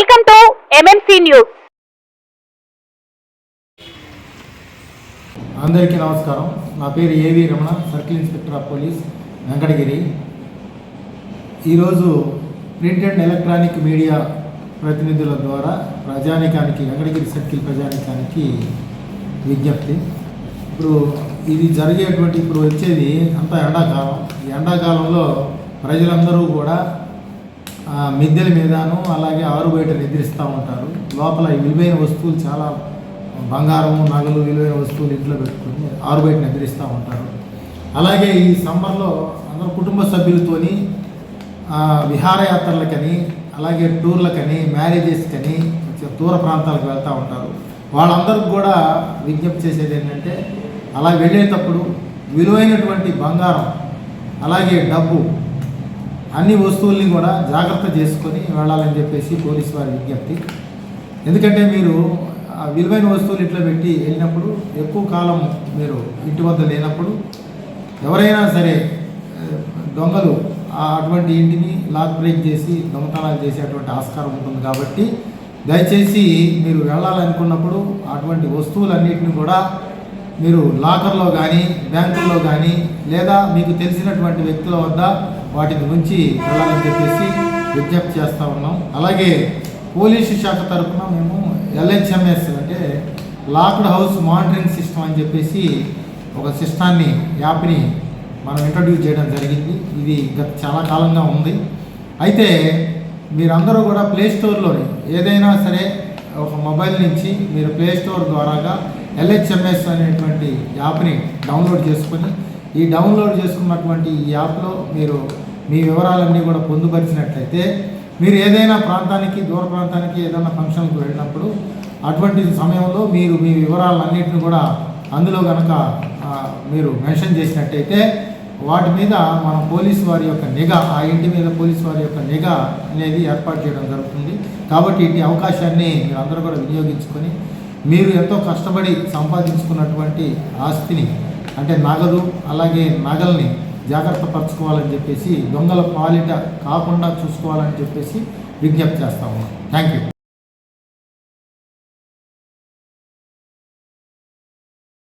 News అందరికీ నమస్కారం. నా పేరు A V Ramana circle inspector of police Venkatagiri. ఈరోజు ప్రింట్ అండ్ ఎలక్ట్రానిక్ మీడియా ప్రతినిధుల ద్వారా ప్రజానికానికి వెంకటగిరి సర్కిల్ ప్రజానికానికి విజ్ఞప్తి. ఇప్పుడు ఇది జరిగేటువంటి ఇప్పుడు వచ్చేది అంతా ఎండాకాలం. ఈ ఎండాకాలంలో ప్రజలందరూ కూడా మిద్దెల మీదను అలాగే ఆరు బయట నిద్రిస్తూ ఉంటారు. లోపల విలువైన వస్తువులు చాలా బంగారం నగలు విలువైన వస్తువులు ఇంట్లో పెట్టుకుని ఆరు బయట నిద్రిస్తూ ఉంటారు. అలాగే ఈ సమ్మర్లో అందరూ కుటుంబ సభ్యులతోని విహారయాత్రలకని అలాగే టూర్లకని మ్యారేజెస్కని దూర ప్రాంతాలకు వెళ్తూ ఉంటారు. వాళ్ళందరికి కూడా విజ్ఞప్తి చేసేది ఏంటంటే అలా వెళ్ళేటప్పుడు విలువైనటువంటి బంగారం అలాగే డబ్బు అన్ని వస్తువుల్ని కూడా జాగ్రత్త చేసుకొని వెళ్ళాలని చెప్పేసి పోలీసు వారి విజ్ఞప్తి. ఎందుకంటే మీరు విలువైన వస్తువులు ఇట్లా పెట్టి వెళ్ళినప్పుడు ఎక్కువ కాలం మీరు ఇంటి వద్ద లేనప్పుడు ఎవరైనా సరే దొంగలు ఆ అటువంటి ఇంటిని లాక్ బ్రేక్ చేసి దొంగతనాలు చేసేటువంటి ఆస్కారం ఉంటుంది కాబట్టి దయచేసి మీరు వెళ్ళాలనుకున్నప్పుడు అటువంటి వస్తువులన్నింటినీ కూడా మీరు లాకర్లో కానీ బ్యాంకుల్లో కానీ లేదా మీకు తెలిసినటువంటి వ్యక్తుల వద్ద వాటిని ఉంచి వెళ్ళాలని చెప్పేసి విజ్ఞప్తి చేస్తూ ఉన్నాం. అలాగే పోలీసు శాఖ తరఫున మేము ఎల్హెచ్ఎంఎస్ అంటే లాక్డ్ హౌస్ మానిటరింగ్ సిస్టమ్ అని చెప్పేసి ఒక సిస్టాన్ని యాప్ని మనం ఇంట్రడ్యూస్ చేయడం జరిగింది. ఇది గత చాలా కాలంగా ఉంది. అయితే మీరందరూ కూడా ప్లే స్టోర్లోని ఏదైనా సరే ఒక మొబైల్ నుంచి మీరు ప్లే స్టోర్ ద్వారాగా ఎల్హెచ్ఎంఎస్ అనేటువంటి యాప్ని డౌన్లోడ్ చేసుకొని ఈ డౌన్లోడ్ చేసుకున్నటువంటి ఈ యాప్లో మీరు మీ వివరాలన్నీ కూడా పొందుపరిచినట్లయితే మీరు ఏదైనా ప్రాంతానికి దూర ప్రాంతానికి ఏదైనా ఫంక్షన్కి వెళ్ళినప్పుడు అటువంటి సమయంలో మీరు మీ వివరాలన్నింటిని కూడా అందులో కనుక మీరు మెన్షన్ చేసినట్టయితే వాటి మీద మన పోలీసు వారి యొక్క నిఘా ఆ ఇంటి మీద పోలీసు వారి యొక్క నిఘా అనేది ఏర్పాటు చేయడం జరుగుతుంది. కాబట్టి ఇట్టి అవకాశాన్ని మీరు అందరూ కూడా వినియోగించుకొని మీరు ఎంతో కష్టపడి సంపాదించుకున్నటువంటి ఆస్తిని అంటే నగదు అలాగే నగల్ని జాగ్రత్త పరచుకోవాలని చెప్పేసి దొంగల పాలిట కాకుండా చూసుకోవాలని చెప్పేసి విజ్ఞప్తి చేస్తా ఉన్నాం. Thank you